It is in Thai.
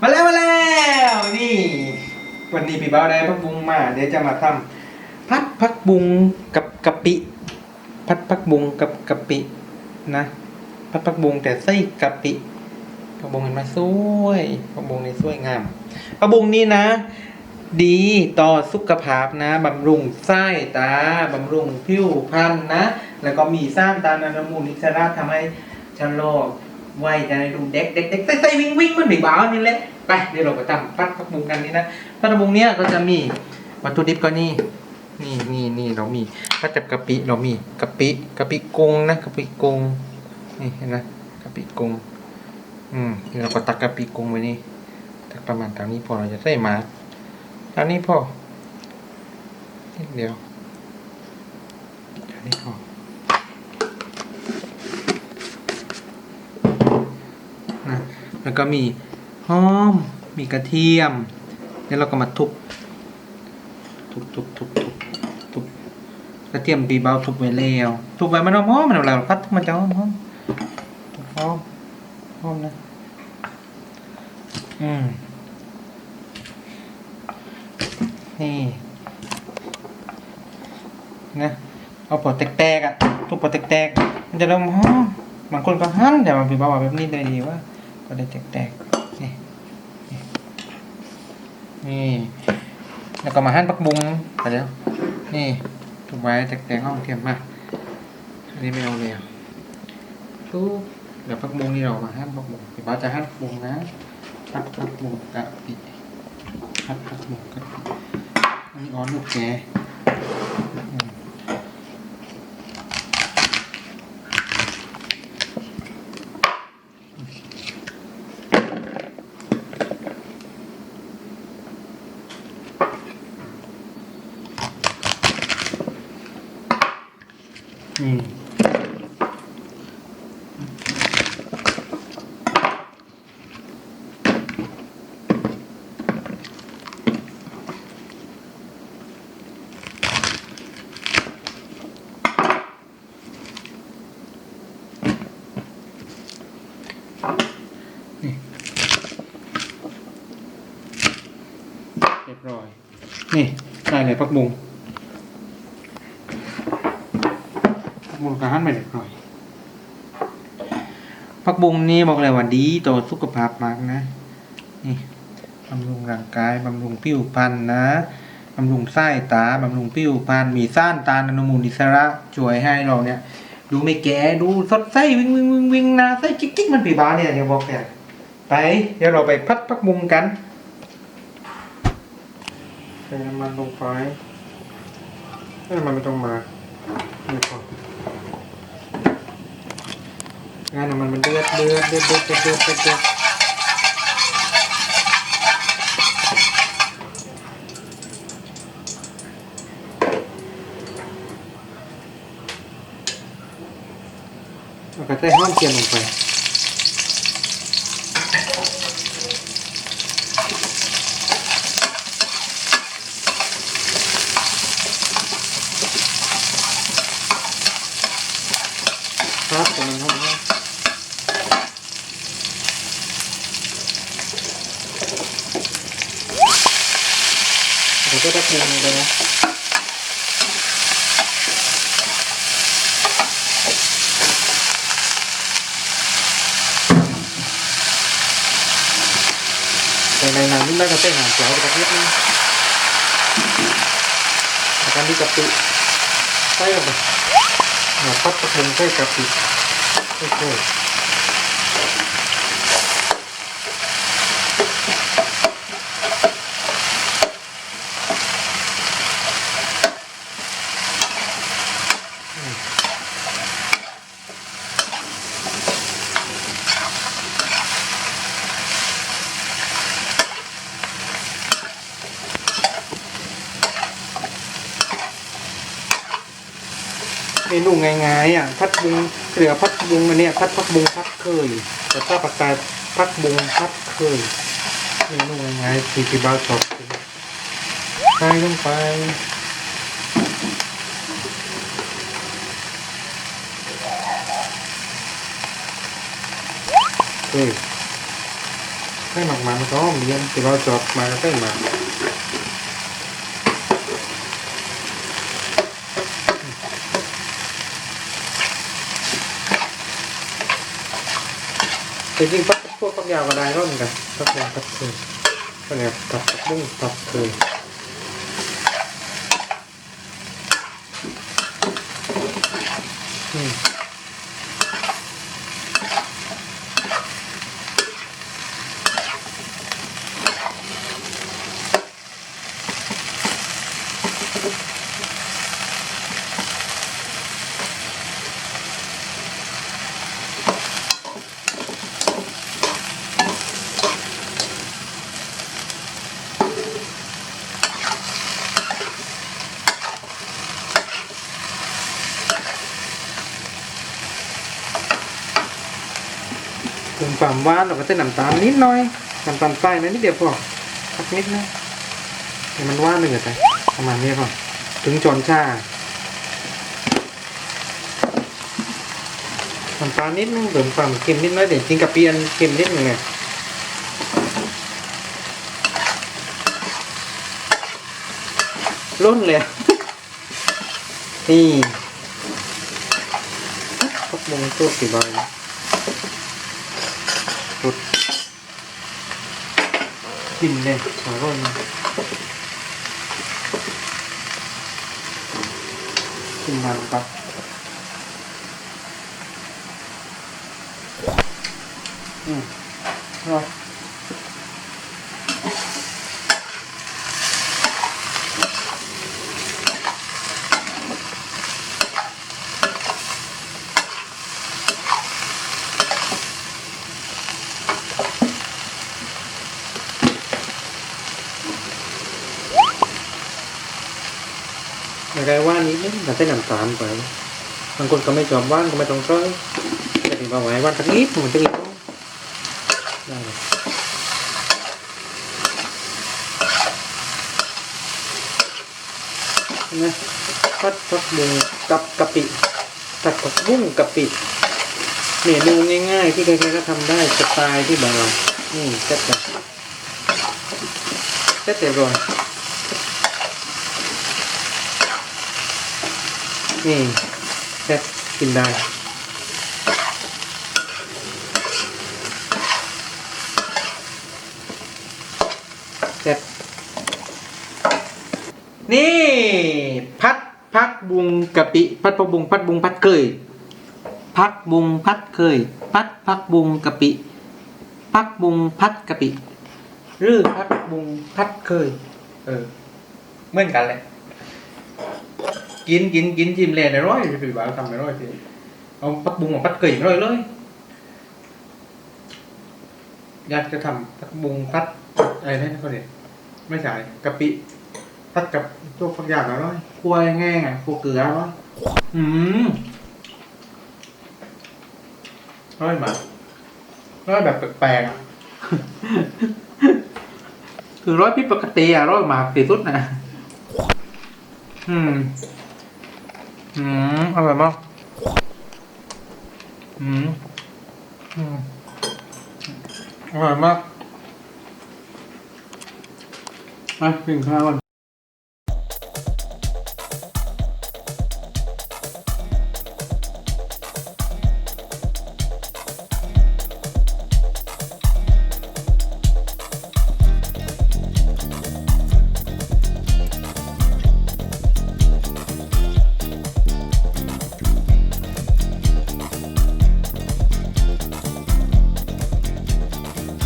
มาแล้วมาแล้วนี่ วันนี้พี่เบาได้พักบุงมา เดี๋ยวจะมาทำพัดพักบุงกับกะปิ พัดพักบุงกับกะปินะพัดพักบุงแต่ไส้กะปิพักบุงเห็นไหมสวยพักบุงนี่สวยงามพักบุงนี่นะ ดีต่อสุขภาพนะบำรุงไส้ตาบำรุงผิวพรรณนะ แล้วก็มีสร้างตานานามูลนิสระทำให้ชะลอ วัยจะได้ดูเด็กเด็กเด็กใส่วิ่งวิ่งมันบีบ้าวนี่แหละไปเดี๋ยวเราไปทำพัดพักบุงกันนี่นะพัดพักบุงเนี้ยก็จะมีวัตถุดิบก็นี่นี่นี่นี่เรามีถ้าจับกะปิเรามีกะปิกะปิกุ้งนะกะปิกุ้งนี่เห็นนะกะปิกุ้งอืมเราก็ตักกะปิกุ้งไว้นี่ตักประมาณทางนี้พอเราจะใส่มาทางนี้พอนิดเดียวทางนี้พอนะ แล้วก็มีหอม มีกระเทียมแล้วเราก็มาทุบ ทุบทุบทุบทุบทุบกระเทียมปีเบาทุบไว้แล้วทุบไว้มันหอมมันเราพัดมันจะหอมหอมหอมหอมนะ อืม นี่ นะ เอาปอแตกๆอะทุบปอแตกๆมันจะเริ่มหอมบางคนก็หั่นแต่บางปีเบาว่าแบบนี้เลยดีว่า ก็ได้แตกๆนี่นี่ แล้วก็มาหั่นผักบุ้งไปแล้ว นี่ถูกไว้แตกๆห้องเทียมมาอันนี้ไม่เอาเลยปุ๊บเดี๋ยวผักบุ้งนี่เรามาหั่นผักบุ้งพี่บ้าจะหั่นผักบุ้งนะหั่นผักบุ้งกะปิหั่นผักบุ้งกะปิอันนี้อ้อนลูกแก อืมอืมนี่เรียบร้อย นี่ได้เลยผักบุ้ง ผัก บุ้งกระหั่นไปเรียบร้อยผักบุ้งนี่บอกเลยว่าดีต่อสุขภาพมากนะ นี่บำรุงร่างกายบำรุงผิวพรรณนะบำรุงไส้ตาบำรุงผิวพรรณมีซ่านตาลอนุมูลอิสระช่วยให้เราเนี่ย ดูไม่แก่ดูสดใสวิ่งวิ่งวิ่งวิ่งหนาใสจิ๊กจิ๊กมันปีบ้าเนี่ยเดี๋ยวบอกเนี่ยไป เดี๋ยวเราไปพัดผักบุ้งกันใส่น้ำมันลงไปให้น้ำมันไม่ต้องมานี่พอ งานมันมันเดือดเดือดเดือดเดือดเดือดเดือดเดือดเราก็ใส่ห้อมเทียนลงไป เดี๋ยก็จะเทลงไปนะในในน้ำนี่ไม่ต้องเต็นหางเสียวกระเทียมนะอาการที่กะปิใส่ลงไปหน่อพัดกระเทียมใส่กะปิโอ้โห เมนูง่ายๆอะพัดบุงเหลือพัดบุงอันเนี้ยพัดพักบุงพัดเคยแต่ถ้าปากกาพัดบุงพัดเคยเมนูง่ายๆที่ที่บ้านชอบกินใส่ลงไปเฮ้ยให้หมักมันก็เลี้ยงที่เราจอบมาก็ได้มา จริงๆพักพวกปักยาวก็ได้ก็เหมือนกันพักยาวพักเคยก็เนี่ยปักปักบุ้งตับเคย ความหวานเราก็ใส่น้ำตาลนิดหน่อยน้ำตาลทรายนะนิดเดียวพอสักนิดนะให้มันหว่านเลยไปประมาณนี้พอถึงจอนชาน้ำตาลนิดนึงเสริมความเค็มนิดน้อยเดี๋ยวจริงกับเปียนเค็มนิดหนึงไงล้นเลยนี่พักมงตัวกี่ใบ สุดกินเลยอร่อยกินมันครับอืมครับ อยากได้ว่านนิดนึงแต่ใส่น้ำตาลไปบางคนก็ไม่ชอบว่านก็ไม่ต้องใส่แต่ถึงบอกไว้ว่านสักนิดมันจะอีกได้นะพัดพักบุงกับกะปิผัดผักบุ้งกะปิเมนูง่ายๆที่ใครๆก็ทำได้สไตล์ที่แบบเรานี่แซ่บเลยแซ่บแต่ร้ อนนี่แซ่บกินได้แซ่บนี่พัดพักบุงกะปิ พัดพักบุงพัดบุงพัดเคย พักบุงพัดเคย พัดพักบุงกะปิ พักบุงพัดกะปิหรือพักบุงพัดเคย เออเหมือนกันเลย กินกินกินจิ้มเลยได้ร้อยพี่บ่าวทำได้ร้อยสิเอาปักบุงมาปัดเกยร้อยเลยอยากจะทำปักบุงพัดอะไรนั่นเขาเรียกไม่ใช่กะปิพัดกับพวกฝักยาวหน่อยร้อยคั่วแง่งอะคั่วเกลือร้อยอืมร้อยมาร้อยแบบแปลกๆอะคือร้อยพิปกติอะร้อยหมากสีสุดนะอืม อืมอร่อยมาก อืมอืมอร่อยมากมากินข้าวกัน